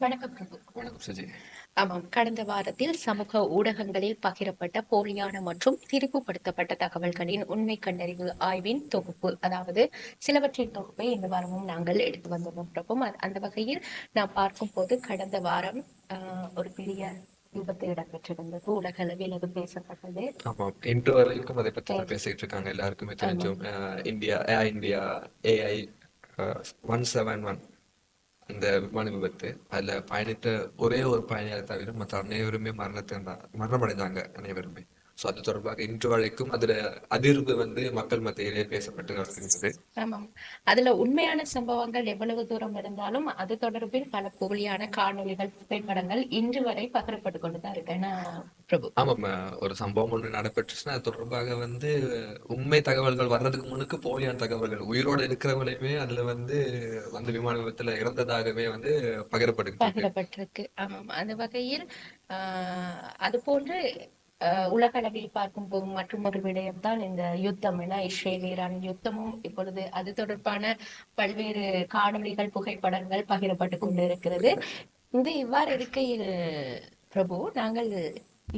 வணக்கம் பிரபு வணக்கம் சுஜி. ஆமாம் கடந்த வாரத்தில் சமூக ஊடகங்களில் பகிரப்பட்ட போலியான மற்றும் திரிவுபடுத்தப்பட்ட தகவல்களின் உண்மை கண்டறிவு ஆய்வின் தொகுப்பு அதாவது சிலவற்றின் தொகுப்பை இந்த வாரமும் நாங்கள் எடுத்து வந்துள்ளோம் பிரபு. அந்த வகையில் நாம் பார்க்கும் போது கடந்த வாரம் ஒரு பெரிய விபத்து இடம்பெற்றிருந்தது. உலக அளவில் அது பேசப்பட்டது. ஆமா இன்று வரைக்கும் அதை தான் பேசிட்டு இருக்காங்க எல்லாருக்குமே தெரிஞ்சும். India India AI one seven one. அந்த விமான விபத்து அதுல பயணித்த ஒரே ஒரு பயணியாளர் தவிர மற்ற அனைவருமே மரணத்தை மரணமடைந்தாங்க அனைவருமே. சோ அது தொடர்பாக இன்று வரைக்கும் அதுல அதிர்வு வந்து மக்கள் மத்தியிலே பேசப்பட்டு வருகிறது ஆமாம். அதுல உண்மையான சம்பவங்கள் எவ்வளவு தூரம் இருந்தாலும் அது தொடர்பில் பல போலியான காணொளிகள் புகைப்படங்கள் இன்று வரை பகிரப்பட்டு கொண்டுதான் இருக்கு. ஏன்னா பிரபு. ஆமாம். ஒரு சம்பவம் ஒன்று நடைபெற்றுச்சுன்னா அது தொடர்பாக வந்து உண்மை தகவல்கள் வர்றதுக்கு முன்னுக்கு போலியான தகவல்கள் உயிரோடு இருக்கிறவங்களையுமே அதுல வந்து வந்து விமான விபத்துல இறந்ததாகவே வந்து பகிரப்படுகிறது பகிரப்பட்டிருக்கு. ஆமாம். அந்த வகையில் அது போன்று உலக அளவில் பார்க்கும் போது மற்றும் ஒரு விடயம் தான் இந்த யுத்தம். என இஸ்ரேல் ஈரான் யுத்தமும் இப்பொழுது அது தொடர்பான பல்வேறு காணொளிகள் புகைப்படங்கள் பகிரப்பட்டு கொண்டிருக்கிறது. இந்த இவ்வாறு இருக்கையில் பிரபு நாங்கள்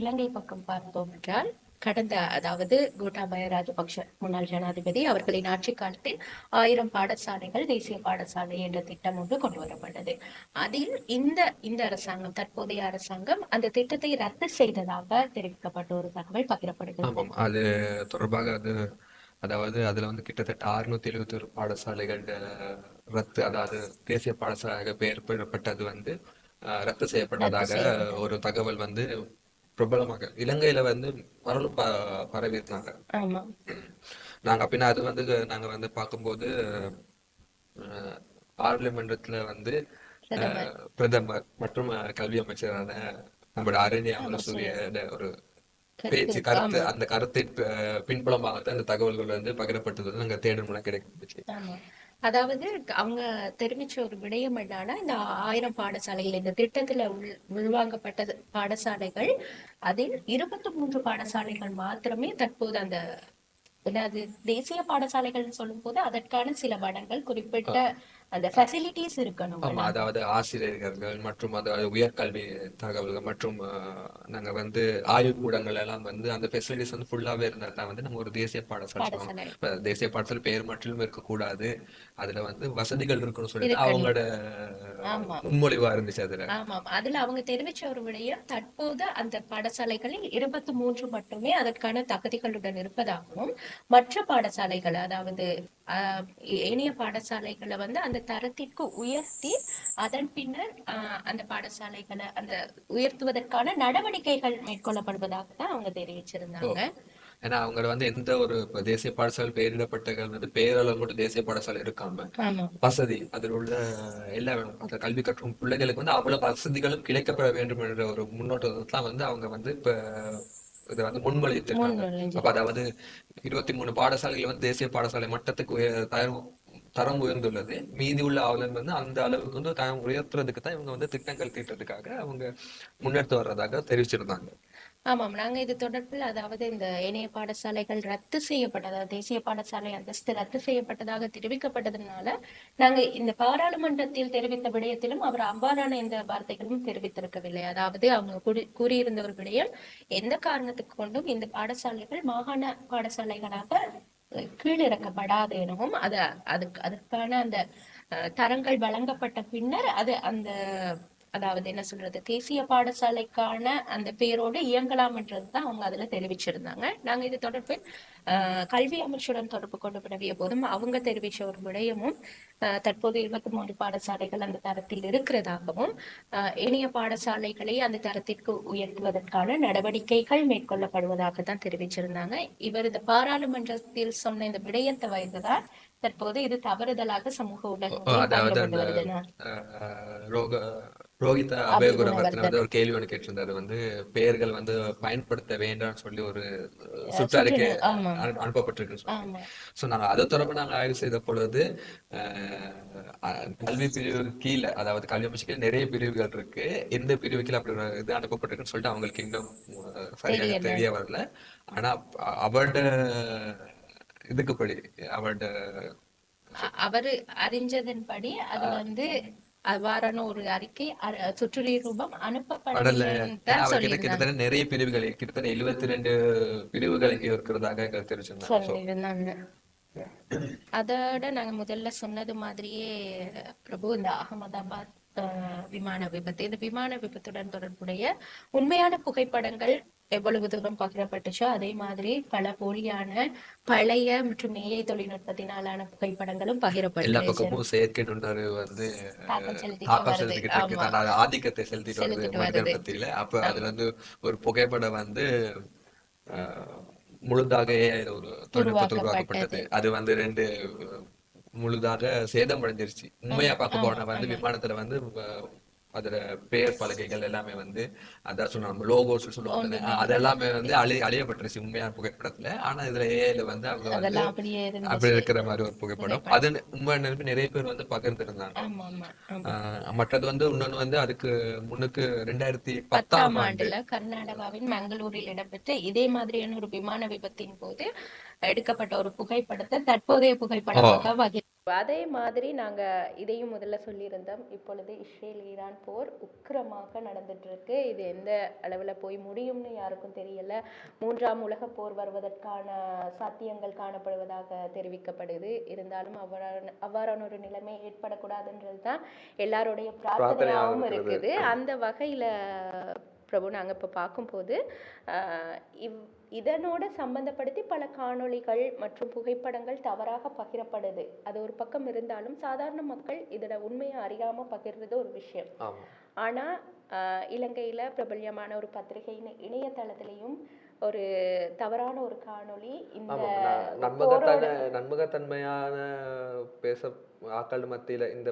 இலங்கை பக்கம் பார்த்தோம் என்றால் கடந்த அதாவது கோட்டாபய ராஜபக்ஷ முன்னாள் ஜனாதிபதி அவர்களின் ஆட்சி காலத்தில் ஆயிரம் பாடசாலைகள் தேசிய பாடசாலை என்ற திட்டம் ஒன்று கொண்டு வரப்பட்டது. அதில் இந்த இந்த அரசாங்கம் தற்போதைய அரசாங்கம் அந்த திட்டத்தை ரத்து செய்ததாக தெரிவிக்கப்பட்ட ஒரு தகவல் பகிரப்படுகிறது. அது தொடர்பாக அது அதாவது அதுல வந்து கிட்டத்தட்ட அறுநூத்தி எழுபத்தி ஒரு பாடசாலைகள் ரத்து அதாவது தேசிய பாடசாலையாக பெயர் பெறப்பட்டது வந்து ரத்து செய்யப்பட்டதாக ஒரு தகவல் வந்து பிரபலமாக இலங்கையில வந்து பரவலும் ப பரவி இருந்தாங்க நாங்க அப்படின்னா அது வந்து நாங்க வந்து பார்க்கும்போது பார்லிமெண்டத்துல வந்து பிரதமர். மற்றும் கல்வி அமைச்சரான நம்மளோட அரணி அமரசூரிய ஒரு பேச்சு கருத்து அந்த கருத்தின் ப- பின்புலமாகத்தான் அந்த தகவல்கள் வந்து பகிரப்பட்டது நாங்க கிடைக்கப்பட்டுச்சு ஆமா. அதாவது அவங்க தெரிவிச்ச ஒரு விடயம் என்னன்னா இந்த ஆயிரம் பாடசாலைகள் இந்த திட்டத்துல உள் உள்வாங்கப்பட்ட பாடசாலைகள் அதில் இருபத்தி மூன்று பாடசாலைகள் மாத்திரமே தற்போது அந்த என்னது தேசிய பாடசாலைகள் சொல்லும் போது அதற்கான சில வடங்கள் குறிப்பிட்ட அந்த ஃபெசிலிட்டிஸ் இருக்கணும் ஆமா அதாவது ஆசிரியர்கள் மற்றும் அதாவது உயர்கல்வி தகவல்கள் மற்றும் நாங்க வந்து ஆய்வுக்கூடங்கள் எல்லாம் வந்து அந்த ஃபெசிலிட்டிஸ் வந்து ஃபுல்லாவே இருந்தா தான் வந்து நம்ம ஒரு தேசிய பாடசாலை தேசிய பாடசாலை பெயர் மட்டும் இருக்கக்கூடாது. அதுல வந்து வசதிகள் இருக்கணும்னு சொல்லிட்டு அவங்களோட ஆமா. முன்மொழிவா இருந்துச்சு அதுல. ஆமாம் அதுல அவங்க தெரிவிச்ச ஒரு விடயம் தற்போது அந்த பாடசாலைகளில் இருபத்தி மூன்று மட்டுமே அதற்கான தகுதிகளுடன் இருப்பதாகவும் மற்ற பாடசாலைகள் அதாவது ஏனைய பாடசாலைகளை வந்து அந்த தரத்திற்கு உயர்த்தி அதன் பின்னர் அந்த பாடசாலைகளை அந்த உயர்த்துவதற்கான நடவடிக்கைகள் மேற்கொள்ளப்படுவதாக தான் அவங்க தெரிவிச்சிருந்தாங்க. ஏன்னா அவங்க வந்து எந்த ஒரு தேசிய பாடசாலை பெயரிடப்பட்ட வந்து பேரளவு மட்டும் தேசிய பாடசாலை இருக்காம வசதி அதில் உள்ள எல்லா அந்த கல்வி கற்றும் பிள்ளைகளுக்கு வந்து அவ்வளவு வசதிகளும் கிடைக்கப்பட வேண்டும் என்ற ஒரு முன்னோட்டத்தான் வந்து அவங்க வந்து இப்ப இதை வந்து முன்மொழித்திருக்காங்க. அப்ப அதாவது இருபத்தி மூணு பாடசாலைகள் வந்து தேசிய பாடசாலை மட்டத்துக்கு தரம் தரம் உயர்ந்துள்ளது. மீதி உள்ள ஆளுநர் வந்து அந்த அளவுக்கு வந்து தரம் உயர்த்துறதுக்கு தான் இவங்க வந்து திட்டங்கள் தீட்டுறதுக்காக அவங்க முன்னெடுத்து வர்றதாக தெரிவிச்சிருந்தாங்க. ஆமாம். நாங்கள் இது தொடர்பில் அதாவது இந்த இணைய பாடசாலைகள் ரத்து செய்யப்பட்டதா தேசிய பாடசாலை அந்தஸ்து ரத்து செய்யப்பட்டதாக தெரிவிக்கப்பட்டதுனால நாங்கள் இந்த பாராளுமன்றத்தில் தெரிவித்த விடயத்திலும் அவர் அவ்வாறான எந்த வார்த்தைகளும் தெரிவித்திருக்கவில்லை. அதாவது அவங்க கூறி- கூறியிருந்த ஒரு விடயம் எந்த காரணத்துக்கு கொண்டும் இந்த பாடசாலைகள் மாகாண பாடசாலைகளாக கீழிறக்கப்படாது எனவும் அது அதுக்கு அதற்கான அந்த அஹ், தரங்கள் வழங்கப்பட்ட பின்னர் அது அந்த அதாவது என்ன சொல்றது தேசிய பாடசாலைக்கான அந்த பேரோடு இயங்கலாம் என்றதுதான் அவங்க அதுல தெரிவிச்சிருந்தாங்க. நாங்க இது தொடர்பில் கல்வி அமைச்சருடன் தொடர்பு கொண்டு வினவிய போதும் அவங்க தெரிவிச்ச ஒரு விடயமும் தற்போது இருபத்தி மூன்று பாடசாலைகள் அந்த தரத்தில் இருக்கிறதாகவும் இணைய பாடசாலைகளை அந்த தரத்திற்கு உயர்த்துவதற்கான நடவடிக்கைகள் மேற்கொள்ளப்படுவதாக தான் தெரிவிச்சிருந்தாங்க. இவர் இந்த பாராளுமன்றத்தில் சொன்ன இந்த விடயத்தை வைத்துதான் தற்போது இது தவறுதலாக சமூக பகிரப்பட்டு வருதுன்னா. ரோஹித அபயகுணவர்த்தன வந்து ஒரு கேள்வி ஒன்று கேட்டிருந்தாரு. வந்து பெயர்கள் வந்து பயன்படுத்த வேண்டாம்னு சொல்லி ஒரு சுற்றறிக்கை ஆமா. அனு- அனுப்பப்பட்டிருக்குன்னு சொல்லி. ஆமா. ஸோ நாங்கள் அதை தொடர்பு நாங்கள் ஆய்வு செய்த பொழுது கல்வி பிரிவு கீழே அதாவது கல்வி அமைச்சு கீழே நிறைய பிரிவுகள் இருக்கு. எந்த பிரிவு கீழே அப்படி ஒரு இது அனுப்பப்பட்டிருக்குன்னு சொல்லிட்டு அவங்களுக்கு இன்னும் சரியாக தெரிய வரல. ஆனா அ- அவரோட இதுக்குப்படி அவரோட அ- அவரு அறிஞ்சதன்படி அது வந்து அவ்வாறான ஒரு அறிக்கை சுற்றுலி ரூபம் கிட்டத்தட்ட நிறைய பிரிவுகள் கிட்டத்தட்ட எழுபத்தி ரெண்டு பிரிவுகள் இங்க இருக்கிறதாக தெரிஞ்சிருந்தாங்க. அதோட நாங்க முதல்ல சொன்னது மாதிரியே பிரபு இந்த அகமதாபாத் விமான விபத்து. இந்த விமான விபத்துடன் தொடர்புடைய உண்மையான புகைப்படங்கள் எவ்வளவு தூரம் பகிரப்பட்டுச்சோ அதே மாதிரி பல போலியான பழைய மற்றும் ஏஐ தொழில்நுட்பத்தினாலான புகைப்படங்களும் எல்லா பகிரப்பட்டு பக்கமும் செயற்கை நுண்ணறிவு வந்து தாக்கம். செலுத்திக்கிட்டு இருக்கு. ஆதிக்கத்தை செலுத்திட்டு வருது. மத்தியில. அப்ப அதுல வந்து ஒரு புகைப்படம் வந்து முழுதாக ஒரு தொழில்நுட்பத்தில் உருவாக்கப்பட்டது. அது வந்து ரெண்டு முழுதாக சேதமடைஞ்சிருச்சு உண்மையா பார்க்க போனா வந்து விமானத்துல வந்து அதுல பெயர் பலகைகள் எல்லாமே வந்து அதான் சொன்ன லோகோஸ் சொல்லுவாங்க அது எல்லாமே வந்து அழி அழியப்பட்டுருச்சு உண்மையான புகைப்படத்துல. ஆனா இதுல ஏஐல வந்து அவங்க வந்து அதெல்லாம் அப்படி இருக்கிற மாதிரி ஒரு புகைப்படம். அது உண்மை நினைப்பு நிறைய பேர் வந்து பகிர்ந்திருந்தாங்க. மற்றது வந்து இன்னொன்னு வந்து அதுக்கு முன்னுக்கு ரெண்டாயிரத்தி பத்தாம் பத்தாம் ஆண்டு. ஆண்டுல கர்நாடகாவின் மங்களூரில் இடம்பெற்ற இதே மாதிரியான ஒரு விமான விபத்தின் போது எடுக்கப்பட்ட ஒரு புகைப்படத்தை தற்போதைய புகைப்படமாக பகிர் அதே மாதிரி நாங்க இதையும் முதல்ல சொல்லியிருந்தோம். இப்பொழுது இஸ்ரேல் ஈரான் போர் உக்கிரமாக நடந்துட்டு இருக்கு இது எந்த அளவுல போய் முடியும்னு யாருக்கும் தெரியல. மூன்றாம் உலக போர் வருவதற்கான சாத்தியங்கள் காணப்படுவதாக தெரிவிக்கப்படுது. இருந்தாலும் அவ்வாறான அவ்வாறான ஒரு நிலைமை ஏற்படக்கூடாதுன்றது தான் எல்லாருடைய பிரார்த்தனையாகவும் இருக்குது. அந்த வகையில பிரபு நாங்க இப்ப பார்க்கும்போது இவ் இதனோட சம்பந்தப்படுத்தி பல காணொளிகள் மற்றும் புகைப்படங்கள் தவறாக பகிரப்படுது. அது ஒரு பக்கம் இருந்தாலும் சாதாரண மக்கள் இதோட உண்மையை அறியாம பகிர்றது ஒரு விஷயம். ஆமா. ஆனா ஆஹ் இலங்கையில பிரபல்யமான ஒரு பத்திரிகையின் இணையதளத்திலையும் ஒரு தவறான ஒரு காணொளி இந்த ஆமா ந- நம்பகத்தன்மை நம்பகத்தன்மையான பேச ஆக்கள் மத்தியில இந்த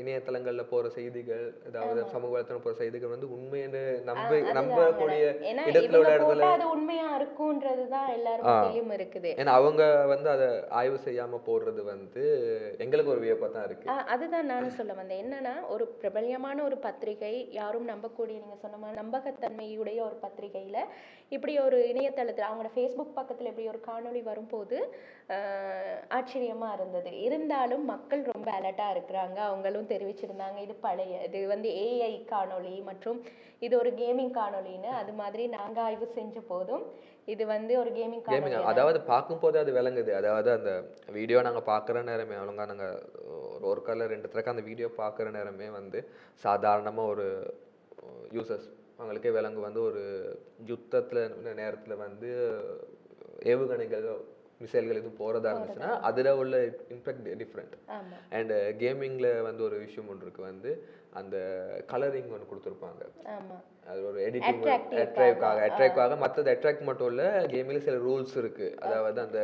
இணையதளங்கள்ல போற செய்திகள் அதாவது சமூக வலைத்தளம் போற செய்திகள் வந்து உண்மைன்னு நம்ப நம்பக்கூடிய இடத்துல உள்ள இடத்துல அது உண்மையா இருக்கும்ன்றதுதான் எல்லாரும் மத்தியிலும் இருக்குது. ஏன்னா அவங்க வந்து அதை ஆய்வு செய்யாம போடுறது வந்து எங்களுக்கு ஒரு வியப்பா தான் இருக்கு. அதுதான் நானும் சொல்ல வந்தேன். என்னன்னா ஒரு பிரபல்யமான ஒரு பத்திரிகை யாரும் நம்பக்கூடிய நீங்க சொன்ன மாதிரி நம்பகத்தன்மையுடைய ஒரு பத்திரிகையில இப்படி ஒரு இணையதளத்துல அவங்களோட ஃபேஸ்புக் பக்கத்துல இப்படி ஒரு காணொளி வரும்போது ஆஹ், ஆச்சரியமா இருந்தது. இருந்தாலும் மக்கள் ரொம்ப அலர்ட்டா இருக்கிறாங்க. அவங்களும் தெரிவிச்சிருந்தாங்க இது பழைய இது வந்து ஏஐ காணொளி மற்றும் இது ஒரு கேமிங் காணொளின்னு. அது மாதிரி நாங்க ஆய்வு செஞ்ச போதும் இது வந்து ஒரு கேமிங் கேமிங் காணொளி அதாவது பார்க்கும்போது அது விளங்குது. அதாவது அந்த வீடியோ நாங்க பார்க்குற நேரமே ஒழுங்கா நாங்க ஒரு ஒரு காலில் ரெண்டு தடவை அந்த வீடியோ பார்க்குற நேரமே வந்து சாதாரணமா ஒரு யூசர்ஸ் அவங்களுக்கே விலங்கு வந்து ஒரு யுத்தத்துல நேரத்துல வந்து ஏவுகணைகள் மிசைல்கள் எதுவும் போறதா இருந்துச்சுன்னா அதுல உள்ள இம்பேக்ட் டிஃப்ரெண்ட் அண்ட் கேமிங்ல வந்து ஒரு விஷயம் ஒன்று இருக்கு. வந்து அந்த கலரிங் ஒன்று கொடுத்துருப்பாங்க. அது ஒரு எடிட்டிங் Attractive அட்ராக்டாக மற்றது அட்ராக்ட் மட்டும் இல்ல கேமில் சில ரூல்ஸ் இருக்கு. அதாவது அந்த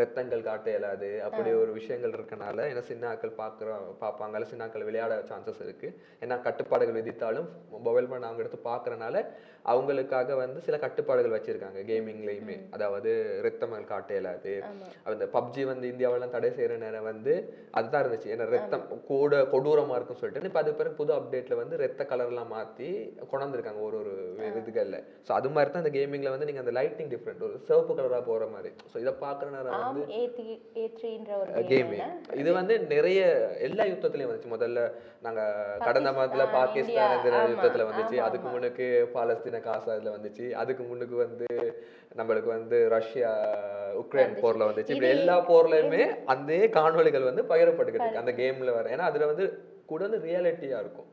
ரத்தங்கள் காட்ட இயலாது அப்படி ஒரு விஷயங்கள் இருக்கனால ஏன்னா சின்ன ஆட்கள் பார்க்குறோம் பார்ப்பாங்க இல்ல சின்ன ஆட்கள் விளையாட சான்சஸ் இருக்கு. ஏன்னா கட்டுப்பாடுகள் விதித்தாலும் மொபைல் ஃபோன் அவங்க எடுத்து பார்க்கறனால அவங்களுக்காக வந்து சில கட்டுப்பாடுகள் வச்சிருக்காங்க கேமிங்லேயுமே அதாவது ரத்தங்கள் காட்ட இயலாது. அந்த பப்ஜி வந்து இந்தியாவெல்லாம் தடை செய்யற நேரம் வந்து அதுதான் இருந்துச்சு. ஏன்னா ரத்தம் கூட கொடூரமா இருக்கும்னு சொல்லிட்டு இப்போ அது பிறகு புது அப்டேட்ல வந்து ரத்த கலர்லாம் மாத்தி கொண்டாந்துருக்காங்க ஒரு ஒரு இதுகள்ல. ஸோ அது மாதிரி தான் இந்த கேமிங்ல வந்து நீங்க அந்த லைட்டிங் டிஃப்ரெண்ட் ஒரு சிவப்பு கலரா போற மாதிரி. ஸோ இதை பார்க்குற நேரம் ஒரு கேமிங் இது வந்து நிறைய எல்லா யுத்தத்துலயும் வந்துச்சு. முதல்ல நாங்க கடந்த மாதத்துல பாகிஸ்தான், எதிரான யுத்தத்துல வந்துச்சு. அதுக்கு. முன்னுக்கு பாலஸ்தீன காசா இதுல வந்துச்சு. அதுக்கு முன்னுக்கு வந்து நம்மளுக்கு வந்து ரஷ்யா உக்ரைன் போர்ல வந்துச்சு. இப்படி எல்லா போர்லயுமே அந்த காணொளிகள் வந்து பகிரப்பட்டுக்கிட்டு இருக்கு. அந்த கேம்ல வர. ஏன்னா அதுல வந்து கூட வந்து ரியாலிட்டியா இருக்கும்.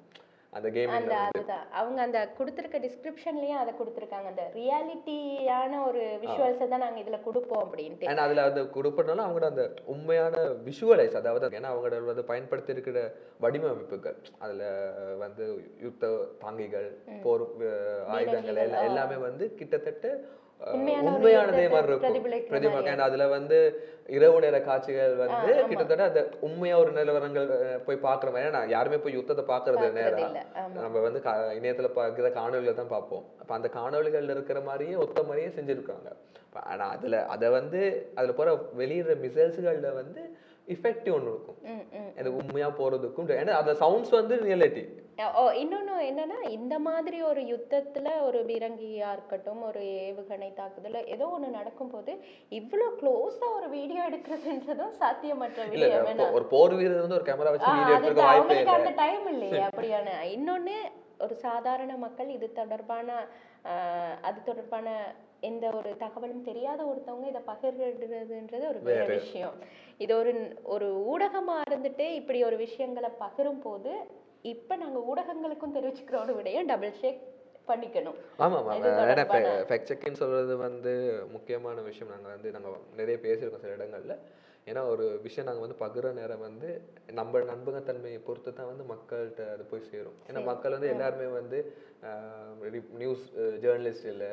அந்த கேமிங்ல அந்த அதுதான். அவங்க அந்த கொடுத்திருக்க டிஸ்கிரிப்ஷன்லயே அதை கொடுத்திருக்காங்க. அந்த ரியாலிட்டியான ஒரு விஷுவல்ஸை தான் நாங்க இதுல கொடுப்போம் அப்படின்ட்டு. ஏன்னா அதுல அது கொடுப்பதுனால அவங்களோட அந்த உண்மையான விஷுவலைஸ் அதாவது ஏன்னா அவங்களோட வந்து பயன்படுத்தி இருக்கிற வடிவமைப்புகள் அதுல வந்து யுத்த தாங்கிகள் போர் ஆயுதங்கள் எல்லாம் வந்து கிட்டத்தட்ட உண்மையானதே மாதிரி இருக்கும். பிரதிபலிக்கிற பிரதிபலிக்க ஏன்னா அதுல வந்து இரவு நேர காட்சிகள் வந்து கிட்டத்தட்ட அந்த உண்மையா ஒரு நிலவரங்கள் போய் பாக்குற மாதிரி. ஏன்னா யாருமே போய் யுத்தத்தை பாக்குறது நேரம் நம்ம வந்து இணையத்துல பார்க்குற காணொளிகளை தான் பார்ப்போம். அப்ப அந்த காணொளிகள்ல இருக்கிற மாதிரியே ஒத்த மாதிரியே செஞ்சிருக்காங்க. ஆனா அதுல அதை வந்து அதுல போற வெளியிடுற மிசைல்ஸ்கள்ல வந்து இஃபெக்டிவ் ஒன்று இருக்கும். ம் ம் அது உண்மையா போறதுக்கும் ஏன்னா அந்த சவுண்ட்ஸ் வந்து ரியாலிட்டி ஓ இன்னொன்னு என்னன்னா இந்த மாதிரி ஒரு யுத்தத்துல ஒரு பீரங்கியா இருக்கட்டும் ஒரு ஏவுகணை தாக்குதல் ஏதோ ஒண்ணு நடக்கும்போது இவ்ளோ க்ளோஸா ஒரு வீடியோ எடுக்கிறதுன்றதும் சாத்தியமற்ற விஷயம் ஒரு போர் வீரர் வந்து ஒரு கேமரா வச்சு வீடியோ வாய்ப்பே இல்லை. அந்த டைம் இல்லையே அப்படியான. இன்னொன்னு ஒரு சாதாரண மக்கள் இது தொடர்பான அது தொடர்பான எந்த ஒரு தகவலும் தெரியாத ஒருத்தவங்க இதை பகிர்றதுன்றது ஒரு வேற வேற. விஷயம். இது ஒரு ஒரு ஊடகமா இருந்துட்டு இப்படி ஒரு விஷயங்களை பகிரும் போது இப்ப நாங்க ஊடகங்களுக்கும் தெரிவிச்சுக்கிற ஒரு விடையும் டபுள் ஷேக் பண்ணிக்கணும். ஆமா ஆமா இது ஏன்னா தொடர்பான- ஃபேக்ட் சொல்றது வந்து முக்கியமான விஷயம். நாங்க வந்து நாங்க நிறைய பேசியிருக்கோம் சில இடங்கள்ல. ஏன்னா ஒரு விஷயம் நாங்க வந்து பகிர நேரம் வந்து நம்ம நம்பகத்தன்மையை பொறுத்து தான் வந்து மக்கள்கிட்ட அது போய் சேரும். ஏன்னா. மக்கள் வந்து எல்லாருமே வந்து நியூஸ் ஜேர்னலிஸ்ட் இல்ல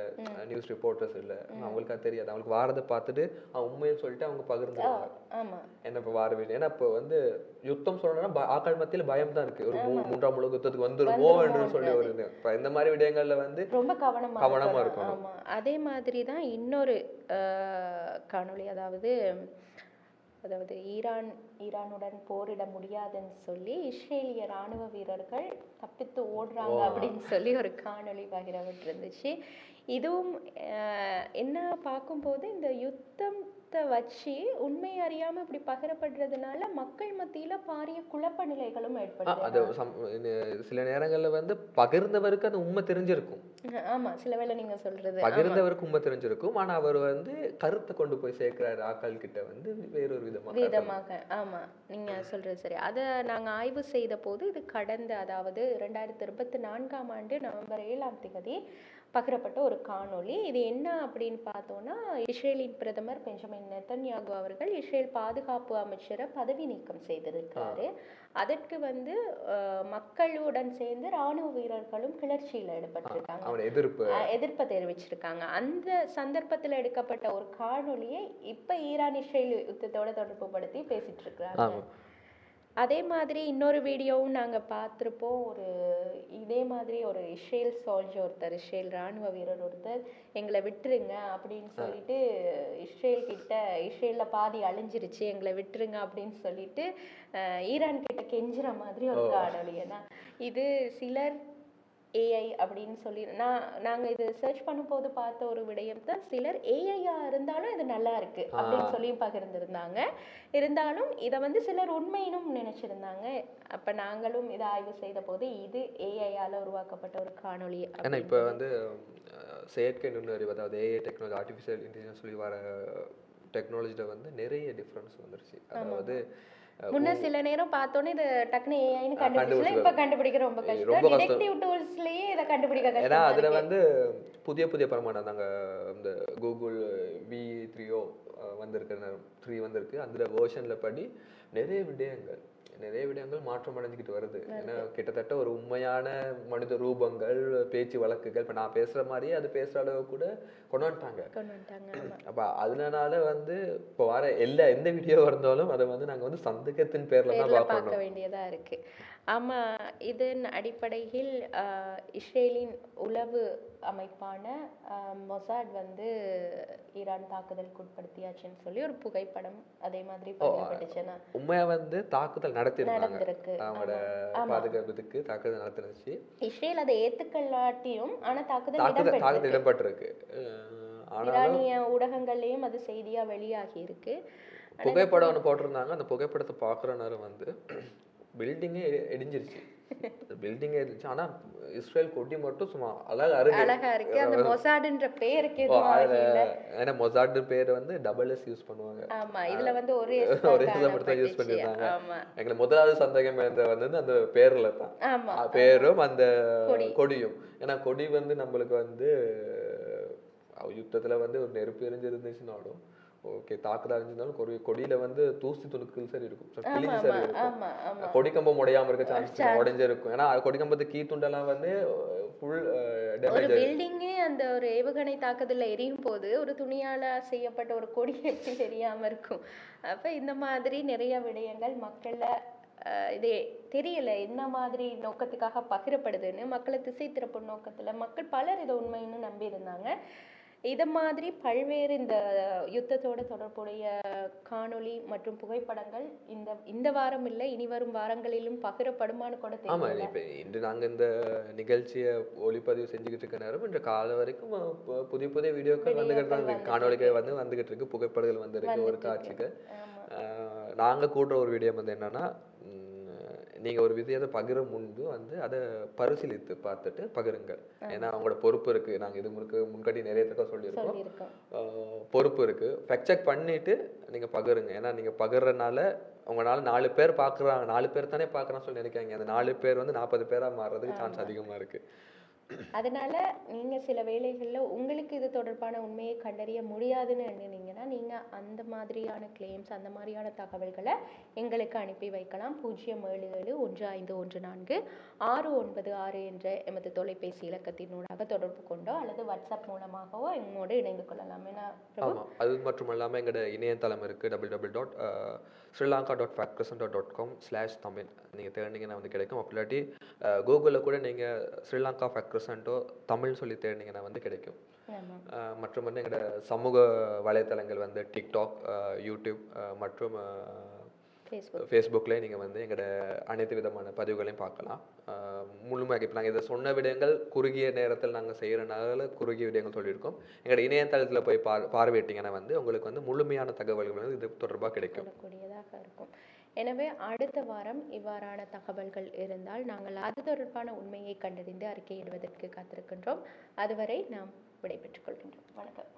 நியூஸ் ரிப்போர்ட்டர்ஸ் இல்ல. அவங்களுக்கு அது தெரியாது. அவங்களுக்கு வாரதை பார்த்துட்டு அவங்க உண்மைன்னு சொல்லிட்டு அவங்க பகிர்ந்துருவாங்க. ஆமா. என்ன இப்போ வார வீடு ஏன்னா இப்போ வந்து யுத்தம் சொல்லணும்னா ஆட்கள் மத்தியில பயம் தான் இருக்கு. ஒரு மூன்றாம் உலக யுத்தத்துக்கு வந்துருமோ என்று சொல்லி ஒரு இப்போ இந்த மாதிரி விடயங்கள்ல வந்து ரொம்ப கவனமா கவனமா இருக்கணும். இருக்கணும். ஆமா. அதே மாதிரி தான் இன்னொரு காணொளி அதாவது அதாவது ஈரான் ஈரானுடன் போரிட முடியாதுன்னு சொல்லி இஸ்ரேலிய ராணுவ வீரர்கள் தப்பித்து ஓடுறாங்க அப்படின்னு சொல்லி ஒரு காணொளி பகிரப்பட்டிருந்துச்சு. இதுவும் அஹ், என்ன பார்க்கும்போது இந்த யுத்தத்தை வச்சு உண்மை அறியாம இப்படி பகிரப்படுறதுனால மக்கள் மத்தியில பாரிய குழப்ப நிலைகளும் அது இது சில நேரங்கள்ல வந்து பகிர்ந்தவருக்கு அந்த உண்மை தெரிஞ்சிருக்கும். ஆமா சில வேளை நீங்க சொல்றது. பகிர்ந்தவருக்கு உண்மை தெரிஞ்சிருக்கும். ஆனா அவர் வந்து கருத்தை கொண்டு போய் சேர்க்கிறாரு ஆட்கள் கிட்ட வந்து வேறொரு விதமா விதமாக ஆமா நீங்க சொல்றது சரி. அதை நாங்க ஆய்வு செய்த போது இது கடந்த அதாவது ரெண்டாயிரத்தி இருபத்தி நான்காம் ஆண்டு நவம்பர் ஏழாம் தேதி பகிரப்பட்ட ஒரு காணொளி. இது என்ன அப்படின்னு பார்த்தோம்னா இஸ்ரேலின் பிரதமர் பெஞ்சமின் நெத்தன்யாகு அவர்கள் இஸ்ரேல் பாதுகாப்பு அமைச்சரை பதவி நீக்கம் செய்திருக்காரு. அதற்கு வந்து மக்களுடன் சேர்ந்து ராணுவ வீரர்களும் கிளர்ச்சியில் ஈடுபட்டிருக்காங்க. எதிர்ப்பு. எதிர்ப்பை தெரிவிச்சிருக்காங்க. அந்த சந்தர்ப்பத்துல எடுக்கப்பட்ட ஒரு காணொளியை இப்ப ஈரான் இஸ்ரேல் யுத்தத்தோட தொடர்பு படுத்தி பேசிட்டு இருக்காங்க ஆமா. அதே மாதிரி இன்னொரு வீடியோவும் நாங்க பார்த்திருப்போம். ஒரு இதே மாதிரி ஒரு இஸ்ரேல் சோல்ஜர் ஒருத்தர் இஸ்ரேல் ராணுவ வீரர் ஒருத்தர் எங்களை விட்டுருங்க அப்படின்னு சொல்லிட்டு இஸ்ரேல் கிட்ட இஸ்ரேல்ல பாதி அழிஞ்சிருச்சு எங்களை விட்டுருங்க அப்படின்னு சொல்லிட்டு ஈரான் கிட்ட கெஞ்சுற மாதிரி ஒரு காணொளி. ஏன்னா இது சிலர் ஏஐ அப்படின்னு சொல்லி நான் நாங்க இது சர்ச் பண்ணும்போது பார்த்த ஒரு விடயம் தான் சிலர் ஏஐயா இருந்தாலும் இது நல்லா இருக்கு அப்படின்னு சொல்லி பகிர்ந்திருந்தாங்க. இருந்தாலும் இதை வந்து சிலர் உண்மையினும் நினைச்சிருந்தாங்க. அப்ப நாங்களும் இதை ஆய்வு செய்த போது இது ஏஐயால உருவாக்கப்பட்ட ஒரு காணொளி ஏன்னா இப்போ வந்து செயற்கை நுண்ணறிவு அதாவது ஏஐ டெக்னாலஜி ஆர்டிஃபிஷியல் இன்டெலிஜென்ஸ் சொல்லி வர டெக்னாலஜியில் வந்து நிறைய டிஃப்ரென்ஸ் வந்துருச்சு. அதாவது முன்ன சில நேரம் பார்த்தோன்னே இது டக்குன்னு ஏஐன்னு கண்டுபிடிச்சல கண்டுபிடிச்சது. இப்ப கண்டுபிடிக்க ரொம்ப கஷ்டம். டிடெக்டிவ் டூல்ஸ்லயே இதை கண்டுபிடிக்க ஏன்னா கஷ்டமா அதுல இருக்கு வந்து புதிய புதிய பரமானம் நாங்க இந்த கூகுள் வந்திருக்கிற த்ரீ வந்திருக்கு. அந்த வேர்ஷன்ல படி நிறைய விடயங்கள் நிறைய விடயங்கள் மாற்றம் அடைஞ்சுக்கிட்டு வருது. ஏன்னா கிட்டத்தட்ட ஒரு உண்மையான மனித ரூபங்கள் பேச்சு வழக்குகள் இப்ப நான் பேசுற மாதிரியே அது பேசுற அளவு கூட கொண்டு வந்துட்டாங்க. அப்ப அதனால வந்து இப்போ வர எல்லா எந்த வீடியோ இருந்தாலும் அதை வந்து நாங்க வந்து சந்தேகத்தின் பேர்ல தான் பார்க்க வேண்டியதா இருக்கு. ஆமா இதன் அடிப்படையில் இஸ்ரேலின் உளவு அமைப்பான மொசாட் வந்து ஈரான் தாக்குதலுக்கு உட்படுத்தியாச்சுன்னு சொல்லி ஒரு புகைப்படம் அதே மாதிரி பகிரப்பட்டுச்சுன்னா உண்மையா வந்து தாக்குதல் நடத்திருந்தாங்க நடந்திருக்கு. பாதுகாப்புக்கு தாக்குதல் நடத்திருந்துச்சு இஸ்ரேல் அதை ஏத்துக்கல்லாட்டியும் ஆனா தாக்குதல் தாக்குதல் இடம்பெற்றிருக்கு. ஈரானிய ஊடகங்கள்லயும் அது செய்தியா வெளியாகி இருக்கு புகைப்படம் ஒன்று போட்டிருந்தாங்க. அந்த புகைப்படத்தை பார்க்குற நேரம் வந்து பில்டிங்கே இடிஞ்சிருச்சு. பில்டிங்கே இருந்துச்சு ஆனா இஸ்ரேல் கொடி மட்டும் சும்மா அழகா அருகு அழகா இருக்கு. அந்த மொசாடுன்ற பேருக்கு. ஏன்னா மொசாட் பேர் வந்து டபுள் எஸ் யூஸ் பண்ணுவாங்க. ஆமா இதுல வந்து ஒரே ஒரே மட்டும் யூஸ் ஆமா. எங்களுக்கு முதலாவது சந்தேகம் வந்து அந்த பேர்ல தான். பேரும் அந்த கொடி. கொடியும். ஏன்னா கொடி வந்து நம்மளுக்கு வந்து யுத்தத்துல வந்து ஒரு நெருப்பு எரிஞ்சு இருந்துச்சுனாலும் ஓகே தாக்குதல் அழிஞ்சிருந்தாலும் கொடி கொடியில வந்து தூசி துணுக்கள் சரி இருக்கும். கிழிஞ்சு சரி இருக்கும். உடையாம இருக்க சான்ஸ். உடைஞ்சிருக்கும் ஏன்னா அது கொடி கம்பத்து கீ துண்டெல்லாம் வந்து ஃபுல் ஒரு பில்டிங்கே அந்த ஒரு ஏவுகணை தாக்குதல்ல எரியும் போது ஒரு துணியால செய்யப்பட்ட ஒரு கொடி எப்படி தெரியாம இருக்கும். அப்ப இந்த மாதிரி நிறைய விடயங்கள் மக்கள்ல இது தெரியல என்ன மாதிரி நோக்கத்துக்காக பகிரப்படுதுன்னு மக்களை திசை திருப்பும் நோக்கத்துல மக்கள் பலர் இதை உண்மைன்னு நம்பி இருந்தாங்க இது மாதிரி பல்வேறு இந்த யுத்தத்தோட தொடர்புடைய காணொளி மற்றும் புகைப்படங்கள் இந்த இந்த வாரம் இல்லை இனி வரும் வாரங்களிலும் பகிரப்படுமான்னு கூட ஆமா இப்ப இன்று நாங்க இந்த நிகழ்ச்சியை ஒளிப்பதிவு செஞ்சுக்கிட்டு இருக்க நேரம் இன்று காலை வரைக்கும் புதிய புதிய வீடியோக்கள் வந்துகிட்டு தான் இருக்கு. காணொளிகள் வந்து வந்துகிட்டு இருக்கு புகைப்படங்கள் வந்திருக்கு ஒரு காட்சிக்கு நாங்க கூடுற ஒரு வீடியோ வந்து என்னன்னா ம், நீங்க ஒரு விஷயத்தை பகிர முன்பு வந்து அதை பரிசீலித்து பார்த்துட்டு பகிருங்க ஏன்னா அவங்களோட பொறுப்பு இருக்கு. நாங்க இது முறுக்கு முன்கட்டி நிறைய தடவை சொல்லியிருக்கோம். பொறுப்பு இருக்கு. ஃபேக்ட் செக் பண்ணிட்டு நீங்க பகிருங்க. ஏன்னா நீங்க பகிர்றனால உங்களால நாலு பேர் பாக்குறாங்க நாலு பேர் தானே பாக்குறான்னு சொல்லி நினைக்காங்க அந்த நாலு பேர் வந்து நாற்பது பேரா மாறுறதுக்கு சான்ஸ் அதிகமா இருக்கு. அதனால நீங்க சில வேளைகள்ல உங்களுக்கு இது தொடர்பான உண்மையை கண்டறிய முடியாதுன்னு எண்ணினீங்கன்னா நீங்க அந்த மாதிரியான கிளைம்ஸ் அந்த மாதிரியான தகவல்களை எங்களுக்கு அனுப்பி வைக்கலாம். பூஜ்ஜியம் ஏழு ஏழு ஒன்று ஐந்து ஒன்று நான்கு ஆறு ஒன்பது ஆறு என்ற எமது தொலைபேசி இலக்கத்தினூடாக தொடர்பு கொண்டோ அல்லது வாட்ஸ்அப் மூலமாகவோ எங்களோடு இணைந்து கொள்ளலாம். ஏன்னா அது மட்டும் இல்லாமல் எங்களோட இணையதளம் இருக்கு double double dot Sri Lanka dot factcrescendo dot com slash Tamil. நீங்க தேடினீங்கன்னா வந்து கிடைக்கும். அப்படி இல்லாட்டி கூகுளில் கூட நீங்க ஸ்ரீலங்கா ஃபேக்ட்ரசன்ட்டோ தமிழ் சொல்லி தேடினீங்கன்னா வந்து கிடைக்கும். மற்றும் வந்து எங்களோட சமூக வலைத்தளங்கள் வந்து டிக்டாக் யூடியூப் மற்றும் ஃபேஸ்புக்கில் நீங்கள் வந்து எங்களோட அனைத்து விதமான பதிவுகளையும் பார்க்கலாம். முழுமையாக இப்போ நாங்கள் இதை சொன்ன விடயங்கள் குறுகிய நேரத்தில் நாங்கள் செய்கிறனால குறுகிய விடயங்கள் சொல்லியிருக்கோம். எங்களோட இணையதளத்தில் போய் பார் பார்வையிட்டீங்கன்னா வந்து உங்களுக்கு வந்து முழுமையான தகவல்கள் வந்து இது தொடர்பாக கிடைக்கும். இருக்கும். எனவே அடுத்த வாரம் இவ்வாறான தகவல்கள் இருந்தால் நாங்கள் அது தொடர்பான உண்மையை கண்டறிந்து அறிக்கையிடுவதற்கு காத்திருக்கின்றோம். அதுவரை நாம் விடைபெற்றுக் கொள்கின்றோம். வணக்கம்.